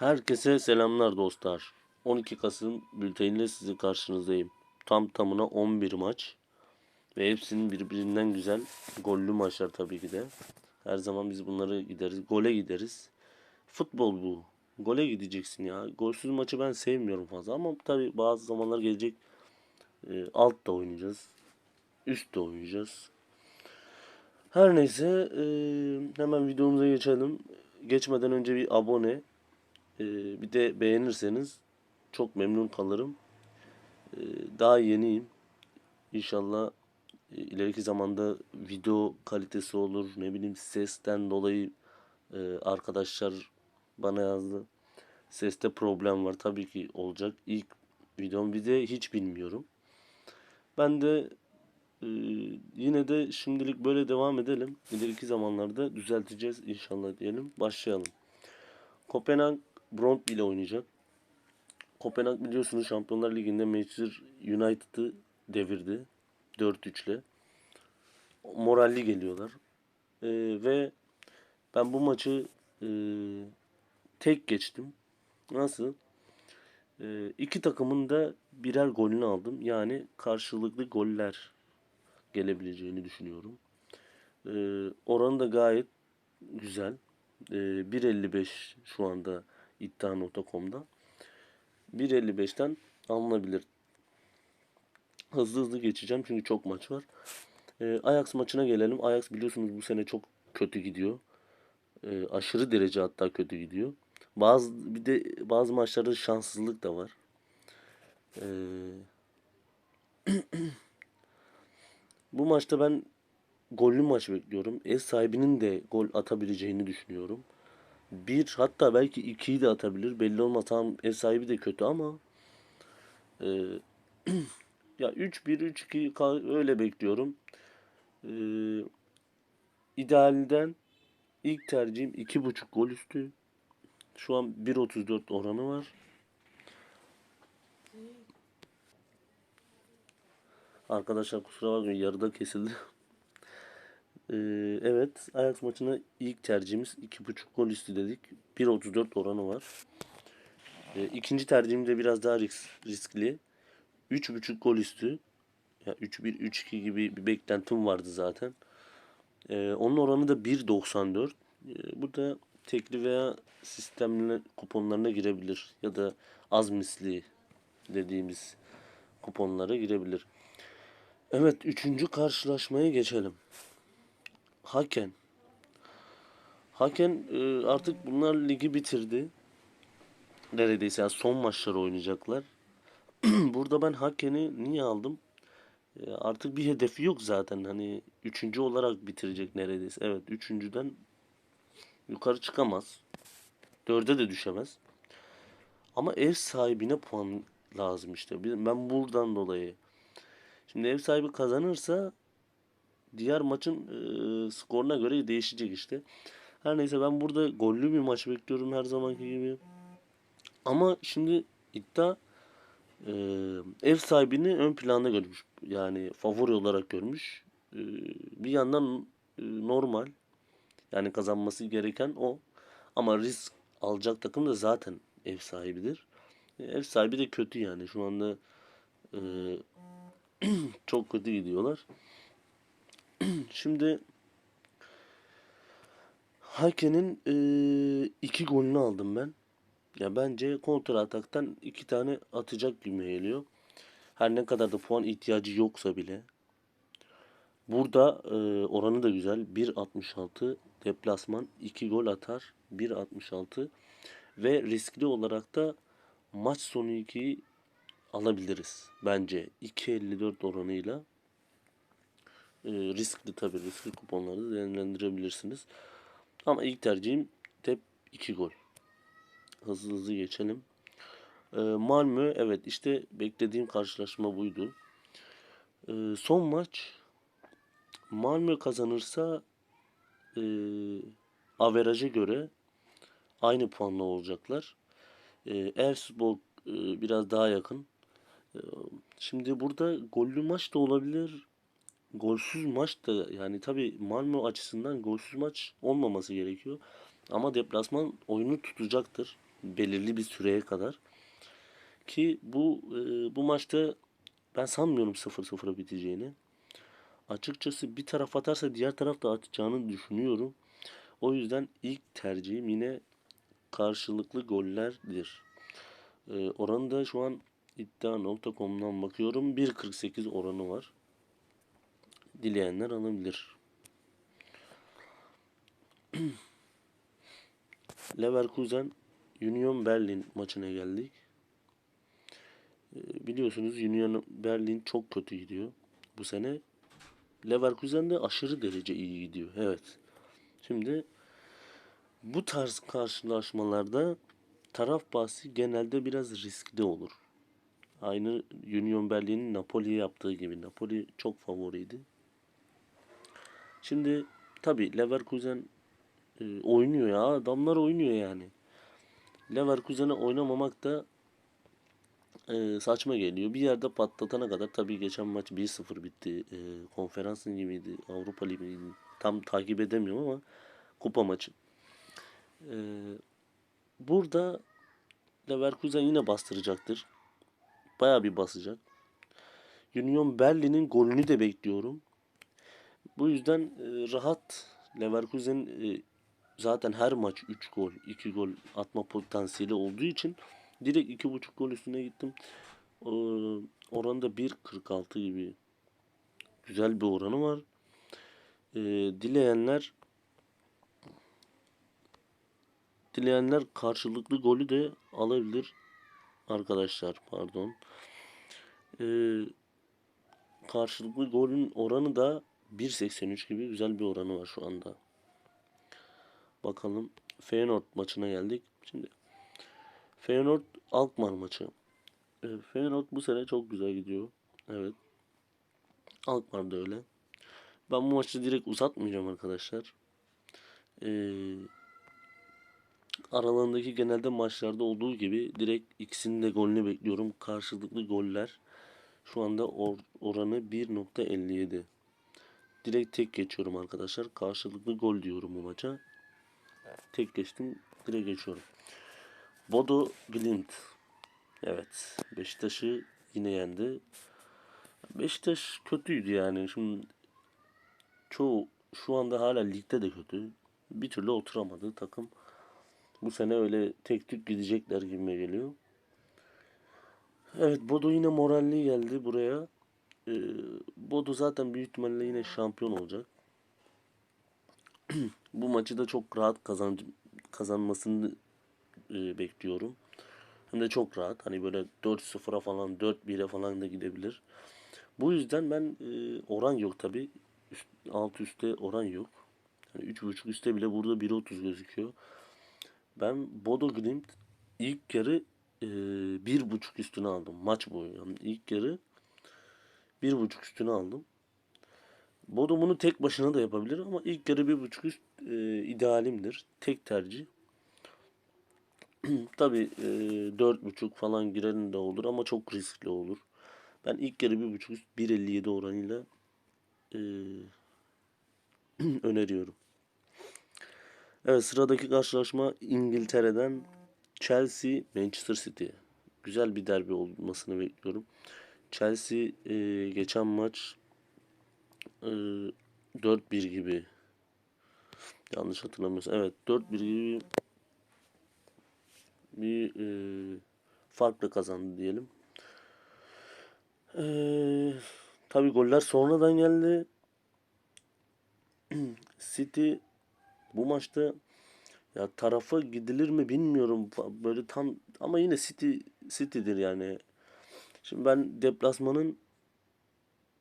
Herkese selamlar dostlar. 12 Kasım bülteniyle sizin karşınızdayım. Tam tamına 11 maç. Ve hepsinin birbirinden güzel gollü maçlar tabii ki de. Her zaman biz bunları gideriz. Gole gideriz. Futbol bu. Gole gideceksin ya. Golsüz maçı ben sevmiyorum fazla ama tabii bazı zamanlar gelecek. E, alt da oynayacağız. Üst de oynayacağız. Her neyse e, hemen videomuza geçelim. Geçmeden önce bir abone, ee, bir de beğenirseniz çok memnun kalırım. Ee, daha yeniyim. İnşallah e, ileriki zamanda video kalitesi olur. Ne bileyim sesten dolayı e, arkadaşlar bana yazdı. Seste problem var. Tabii ki olacak. İlk videom bir de hiç bilmiyorum. Ben de e, yine de şimdilik böyle devam edelim. İleriki zamanlarda düzelteceğiz inşallah diyelim. Başlayalım. Kopenhag Brøndby ile oynayacak. Kopenhag biliyorsunuz Şampiyonlar Ligi'nde Manchester United'ı devirdi. 4-3 ile. Moralli geliyorlar. Ee, ve ben bu maçı e, tek geçtim. Nasıl? Ee, iki takımın da birer golünü aldım. Yani karşılıklı goller gelebileceğini düşünüyorum. Ee, oranı da gayet güzel. Ee, 1.55 şu anda iddia.com'da. 1.55'ten alınabilir. Hızlı hızlı geçeceğim çünkü çok maç var. Ee, Ajax maçına gelelim. Ajax biliyorsunuz bu sene çok kötü gidiyor. Ee, aşırı derece hatta kötü gidiyor. Bazı bir de bazı maçlarda şanssızlık da var. Ee, bu maçta ben gollü maç bekliyorum. Ev sahibinin de gol atabileceğini düşünüyorum. Bir hatta belki ikiyi de atabilir. Belli olmaz. Tam ev sahibi de kötü ama e, ya 3-1 3-2 öyle bekliyorum. E, idealden ilk tercihim 2.5 gol üstü. Şu an 1.34 oranı var. Arkadaşlar kusura bakmayın yarıda kesildi. Ee, evet Ajax maçına ilk tercihimiz 2.5 gol üstü dedik. 1.34 oranı var. Ee, ikinci tercihim de biraz daha risk, riskli. 3.5 gol üstü. Ya 3-1 3-2 gibi bir beklentim vardı zaten. Ee, onun oranı da 1.94. Ee, bu da tekli veya sistemli kuponlarına girebilir. Ya da az misli dediğimiz kuponlara girebilir. Evet üçüncü karşılaşmaya geçelim. Haken. Haken e, artık bunlar ligi bitirdi. Neredeyse yani son maçları oynayacaklar. Burada ben Haken'i niye aldım? E, artık bir hedefi yok zaten. Hani üçüncü olarak bitirecek neredeyse. Evet üçüncüden yukarı çıkamaz. Dörde de düşemez. Ama ev sahibine puan lazım işte. Ben buradan dolayı. Şimdi ev sahibi kazanırsa diğer maçın e, skoruna göre değişecek işte. Her neyse ben burada gollü bir maç bekliyorum her zamanki gibi. Ama şimdi iddia e, ev sahibini ön planda görmüş. Yani favori olarak görmüş. E, bir yandan e, normal. Yani kazanması gereken o. Ama risk alacak takım da zaten ev sahibidir. E, ev sahibi de kötü yani. Şu anda e, çok kötü gidiyorlar. Şimdi Hake'nin e, iki golünü aldım ben. Ya bence kontra ataktan iki tane atacak gibi geliyor. Her ne kadar da puan ihtiyacı yoksa bile. Burada e, oranı da güzel. 1.66 deplasman 2 gol atar. 1.66 ve riskli olarak da maç sonu 2'yi alabiliriz. Bence 2.54 oranıyla e, riskli tabi riskli kuponları değerlendirebilirsiniz. Ama ilk tercihim tep 2 gol. Hızlı hızlı geçelim. E, Malmö evet işte beklediğim karşılaşma buydu. E, son maç Malmö kazanırsa e, averaja göre aynı puanla olacaklar. E, Elfsborg e, biraz daha yakın. E, şimdi burada gollü maç da olabilir golsüz maç da yani tabi Malmö açısından golsüz maç olmaması gerekiyor. Ama deplasman oyunu tutacaktır. belirli bir süreye kadar. Ki bu e, bu maçta ben sanmıyorum 0-0 biteceğini. Açıkçası bir taraf atarsa diğer taraf da atacağını düşünüyorum. O yüzden ilk tercihim yine karşılıklı gollerdir. E, oranı da şu an iddia.com'dan bakıyorum. 1.48 oranı var. Dileyenler alabilir. Leverkusen Union Berlin maçına geldik. Ee, Biliyorsunuz Union Berlin çok kötü gidiyor bu sene. Leverkusen de aşırı derece iyi gidiyor. Evet. Şimdi bu tarz karşılaşmalarda taraf bahsi genelde biraz riskli olur. Aynı Union Berlin'in Napoli'ye yaptığı gibi. Napoli çok favoriydi. Şimdi tabi Leverkusen e, oynuyor ya. Adamlar oynuyor yani. Leverkusen'e oynamamak da e, saçma geliyor. Bir yerde patlatana kadar tabii geçen maç 1-0 bitti. E, konferansın gibiydi. Avrupa Ligi'ydi. Tam takip edemiyorum ama kupa maçı. E, burada Leverkusen yine bastıracaktır. Baya bir basacak. Union Berlin'in golünü de bekliyorum. Bu yüzden e, rahat Leverkusen e, zaten her maç 3 gol, 2 gol atma potansiyeli olduğu için direkt 2.5 gol üstüne gittim. E, oranda 1.46 gibi güzel bir oranı var. E, dileyenler dileyenler karşılıklı golü de alabilir arkadaşlar pardon. E, karşılıklı golün oranı da 1.83 gibi güzel bir oranı var şu anda. Bakalım Feyenoord maçına geldik. Şimdi Feyenoord Alkmaar maçı. E, Feyenoord bu sene çok güzel gidiyor. Evet. Alkmaar da öyle. Ben bu maçı direkt uzatmayacağım arkadaşlar. Ee, aralarındaki genelde maçlarda olduğu gibi direkt ikisinin de golünü bekliyorum. Karşılıklı goller. Şu anda or oranı 1.57. Direkt tek geçiyorum arkadaşlar. Karşılıklı gol diyorum bu maça. Tek geçtim. Direkt geçiyorum. Bodo Glimt. Evet. Beşiktaş'ı yine yendi. Beşiktaş kötüydü yani. Şimdi çoğu şu anda hala ligde de kötü. Bir türlü oturamadı takım. Bu sene öyle tek tük gidecekler gibime geliyor. Evet Bodo yine moralli geldi buraya. Ee, Bodo zaten büyük ihtimalle yine şampiyon olacak. Bu maçı da çok rahat kazan kazanmasını e, bekliyorum. Hem de çok rahat. Hani böyle 4-0'a falan 4-1'e falan da gidebilir. Bu yüzden ben e, oran yok tabi. Üst, alt üstte oran yok. Yani 3.5 üstte bile burada 1.30 gözüküyor. Ben Bodo Glimt ilk yarı e, bir buçuk üstüne aldım maç boyu. Yani ilk yarı bir buçuk üstüne aldım. Bodo bunu tek başına da yapabilir ama ilk yarı bir buçuk üst e, idealimdir. Tek tercih. Tabi e, dört buçuk falan girenin de olur ama çok riskli olur. Ben ilk yarı bir buçuk üst 1.57 oranıyla e, öneriyorum. Evet sıradaki karşılaşma İngiltere'den Chelsea Manchester City. Güzel bir derbi olmasını bekliyorum. Chelsea e, geçen maç e, 4-1 gibi yanlış hatırlamıyorsam evet 4-1 gibi bir e, farkla kazandı diyelim. E, Tabi goller sonradan geldi. City bu maçta ya tarafa gidilir mi bilmiyorum. Böyle tam ama yine City City'dir yani. Şimdi ben deplasmanın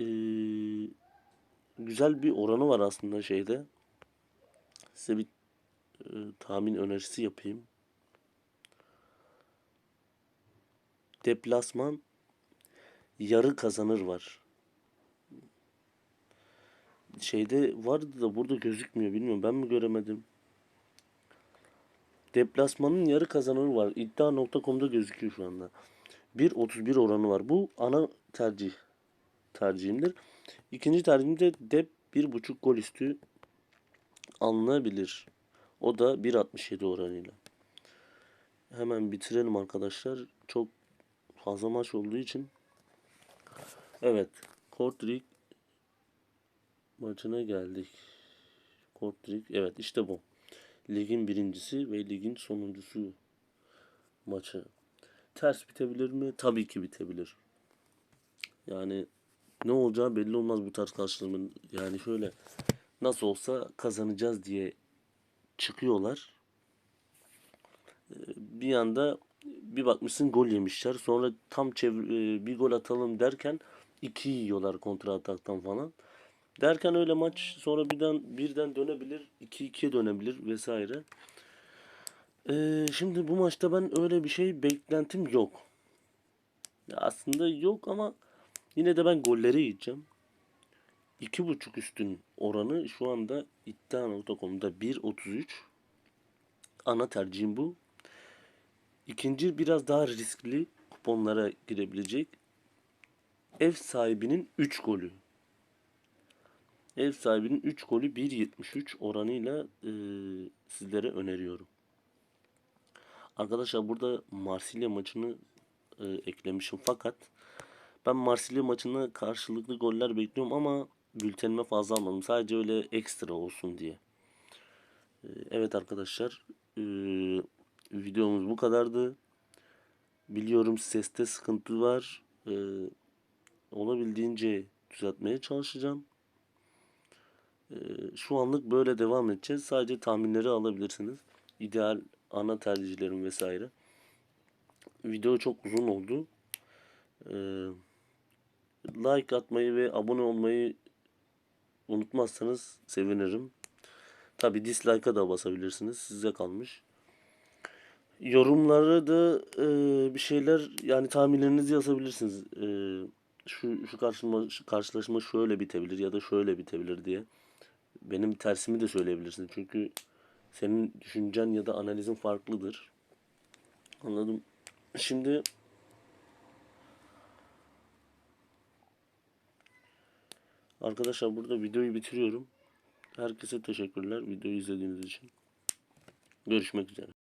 e, güzel bir oranı var aslında şeyde. Size bir e, tahmin önerisi yapayım. Deplasman yarı kazanır var. Şeyde vardı da burada gözükmüyor bilmiyorum ben mi göremedim. Deplasmanın yarı kazanır var. İddia.com'da gözüküyor şu anda. 1.31 oranı var. Bu ana tercih tercihimdir. İkinci tercihimde dep 1.5 gol üstü alınabilir. O da 1.67 oranıyla. hemen bitirelim arkadaşlar. Çok fazla maç olduğu için. Evet. Kortrik maçına geldik. Kortrik. Evet işte bu. Ligin birincisi ve ligin sonuncusu maçı. Ters bitebilir mi? Tabii ki bitebilir. Yani ne olacağı belli olmaz bu tarz karşılaşmanın. Yani şöyle nasıl olsa kazanacağız diye çıkıyorlar. Ee, Bir anda bir bakmışsın gol yemişler. Sonra tam çevir, e, bir gol atalım derken iki yiyorlar kontra ataktan falan. Derken öyle maç sonra birden birden dönebilir, 2-2'ye dönebilir vesaire. Ee, şimdi bu maçta ben öyle bir şey beklentim yok. Ya aslında yok ama yine de ben golleri yiyeceğim. 2.5 üstün oranı şu anda iddia.com'da 1.33. Ana tercihim bu. İkinci biraz daha riskli kuponlara girebilecek. Ev sahibinin 3 golü. Ev sahibinin 3 golü 1.73 oranıyla e, sizlere öneriyorum. Arkadaşlar burada Marsilya maçını e, eklemişim fakat ben Marsilya maçına karşılıklı goller bekliyorum ama bültenime fazla almadım. Sadece öyle ekstra olsun diye. E, evet arkadaşlar e, videomuz bu kadardı. Biliyorum seste sıkıntı var. E, olabildiğince düzeltmeye çalışacağım. E, şu anlık böyle devam edeceğiz. Sadece tahminleri alabilirsiniz. İdeal ana tercihlerim vesaire. Video çok uzun oldu. E, like atmayı ve abone olmayı unutmazsanız sevinirim. Tabi dislike'a da basabilirsiniz. Size kalmış. Yorumlara da e, bir şeyler yani tahminlerinizi yazabilirsiniz. E, şu şu karşıma, şu karşılaşma şöyle bitebilir ya da şöyle bitebilir diye. Benim tersimi de söyleyebilirsiniz. Çünkü senin düşüncen ya da analizin farklıdır. Anladım. Şimdi arkadaşlar burada videoyu bitiriyorum. Herkese teşekkürler videoyu izlediğiniz için. Görüşmek üzere.